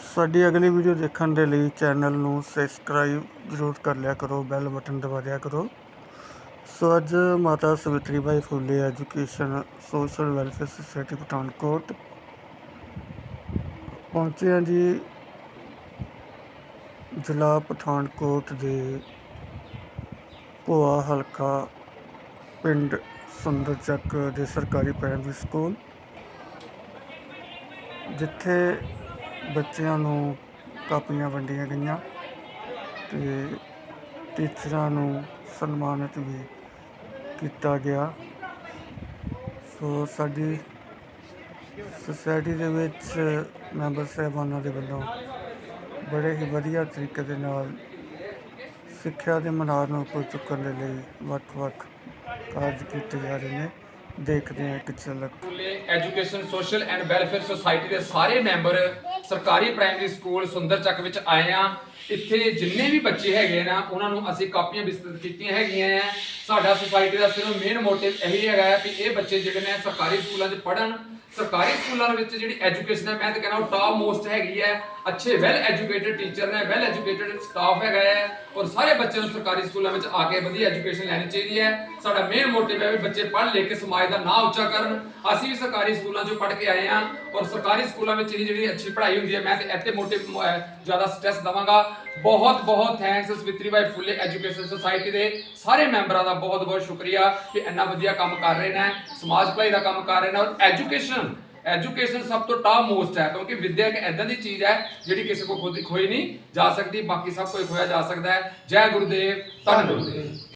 ਸਾਡੀ ਅਗਲੀ ਵੀਡੀਓ ਦੇਖਣ ਦੇ ਲਈ ਚੈਨਲ ਨੂੰ ਸਬਸਕ੍ਰਾਈਬ ਜ਼ਰੂਰ ਕਰ ਲਿਆ ਕਰੋ ਬੈਲ ਬਟਨ ਦਬਾ ਲਿਆ ਕਰੋ। ਸੋ ਅੱਜ ਮਾਤਾ Savitri Bai Phule education social welfare society Pathankot. ਪਹੁੰਚੇ ਹਾਂ ਜੀ ਜ਼ਿਲ੍ਹਾ ਪਠਾਨਕੋਟ ਦੇ ਭੋਆ ਹਲਕਾ ਪਿੰਡ ਸੁੰਦਰ ਚੱਕ ਦੇ ਸਰਕਾਰੀ ਪ੍ਰਾਇਮਰੀ ਸਕੂਲ ਜਿੱਥੇ ਬੱਚਿਆਂ ਨੂੰ ਕਾਪੀਆਂ ਵੰਡੀਆਂ ਗਈਆਂ ਅਤੇ ਟੀਚਰਾਂ ਨੂੰ ਸਨਮਾਨਿਤ ਵੀ ਕੀਤਾ ਗਿਆ। ਸੋ ਸਾਡੀ ਸੁਸਾਇਟੀ ਦੇ ਵਿੱਚ ਮੈਂਬਰ ਸਾਹਿਬਾਨਾਂ ਦੇ ਵੱਲੋਂ ਬੜੇ ਹੀ ਵਧੀਆ ਤਰੀਕੇ ਦੇ ਨਾਲ ਸਿੱਖਿਆ ਦੇ ਮਨਾਰ ਨੂੰ ਉੱਪਰ ਚੁੱਕਣ ਦੇ ਲਈ ਵੱਖ-ਵੱਖ ਕਾਰਜ ਕੀਤੇ ਜਾ ਰਹੇ ਨੇ। ਦੇਖਦੇ ਹਾਂ ਇੱਕ ਝਲਕ। Education social and welfare society ਦੇ ਸਾਰੇ ਮੈਂਬਰ ਸਰਕਾਰੀ ਪ੍ਰਾਇਮਰੀ ਸਕੂਲ ਸੁੰਦਰ ਚੱਕ ਵਿੱਚ ਆਏ ਆ ਇੱਥੇ ਜਿੰਨੇ ਵੀ ਬੱਚੇ ਹੈਗੇ ਨਾ, ਉਹਨਾਂ ਨੂੰ ਅਸੀਂ ਕਾਪੀਆਂ ਵਿਸਤ੍ਰਿਤ ਕੀਤੀਆਂ ਹੈਗੀਆਂ ਆ। ਸਾਡਾ ਸੁਸਾਇਟੀ ਦਾ ਸਿਰਫ ਮੇਨ ਮੋਟਿਵ ਇਹੀ ਹੈਗਾ ਕਿ ਇਹ ਬੱਚੇ ਜਿਹੜੇ ਨੇ ਸਰਕਾਰੀ ਸਕੂਲਾਂ 'ਚ ਪੜ੍ਹਨ ਸਰਕਾਰੀ ਸਕੂਲਾਂ ਦੇ ਵਿੱਚ ਜਿਹੜੀ ਐਜੂਕੇਸ਼ਨ ਹੈ, ਮੈਂ ਤਾਂ ਕਹਿੰਦਾ ਉਹ ਟਾਪ ਮੋਸਟ ਹੈਗੀ ਹੈ। ਅੱਛੇ ਵੈਲ ਐਜੂਕੇਟਿਡ ਟੀਚਰ ਨੇ ਵੈਲ ਐਜੂਕੇਟਿਡ ਸਟਾਫ ਹੈਗਾ ਹੈ ਔਰ ਸਾਰੇ ਬੱਚਿਆਂ ਨੂੰ ਸਰਕਾਰੀ ਸਕੂਲਾਂ ਵਿੱਚ ਆ ਕੇ ਵਧੀਆ ਐਜੂਕੇਸ਼ਨ ਲੈਣੀ ਚਾਹੀਦੀ ਹੈ। ਸਾਡਾ ਮੇਨ ਮੋਟਿਵ ਹੈ ਵੀ ਬੱਚੇ ਪੜ੍ਹ ਲੈ ਕੇ ਸਮਾਜ ਦਾ ਨਾਂ ਉੱਚਾ ਕਰਨ। ਅਸੀਂ ਵੀ ਸਰਕਾਰੀ ਸਕੂਲਾਂ 'ਚੋਂ ਪੜ੍ਹ ਕੇ ਆਏ ਹਾਂ ਔਰ ਸਰਕਾਰੀ ਸਕੂਲਾਂ ਵਿੱਚ ਹੀ ਜਿਹੜੀ ਅੱਛੀ ਪੜ੍ਹਾਈ ਹੁੰਦੀ ਹੈ, ਮੈਂ ਤੇ ਇੱਥੇ ਮੋਟਿਵ ਜ਼ਿਆਦਾ ਸਟ੍ਰੈਸ ਦਵਾਂਗਾ। ਬਹੁਤ ਬਹੁਤ thanks Savitri Bai Phule education society ਦੇ ਸਾਰੇ ਮੈਂਬਰਾਂ ਦਾ ਬਹੁਤ ਬਹੁਤ ਸ਼ੁਕਰੀਆ ਕਿ ਇੰਨਾ ਵਧੀਆ ਕੰਮ ਕਰ ਰਹੇ ਨੇ, ਸਮਾਜ ਭਲਾਈ ਦਾ ਕੰਮ ਕਰ ਰਹੇ ਨੇ ਔਰ ਐਜੂਕੇਸ਼ਨ ਐਜੂਕੇਸ਼ਨ ਸਭ ਤੋਂ ਟਾਪ ਮੋਸਟ ਹੈ, ਕਿਉਂਕਿ ਵਿੱਦਿਆ ਇੱਕ ਐਦਾਂ ਦੀ ਚੀਜ਼ ਹੈ ਜਿਹੜੀ ਕਿਸੇ ਕੋ ਖੋਈ ਨਹੀਂ ਜਾ ਸਕਦੀ, ਬਾਕੀ ਸਭ ਕੋਈ ਖੋਇਆ ਜਾ ਸਕਦਾ ਹੈ। ਜੈ ਗੁਰਦੇਵ, ਧੰਨ ਗੁਰਦੇਵ।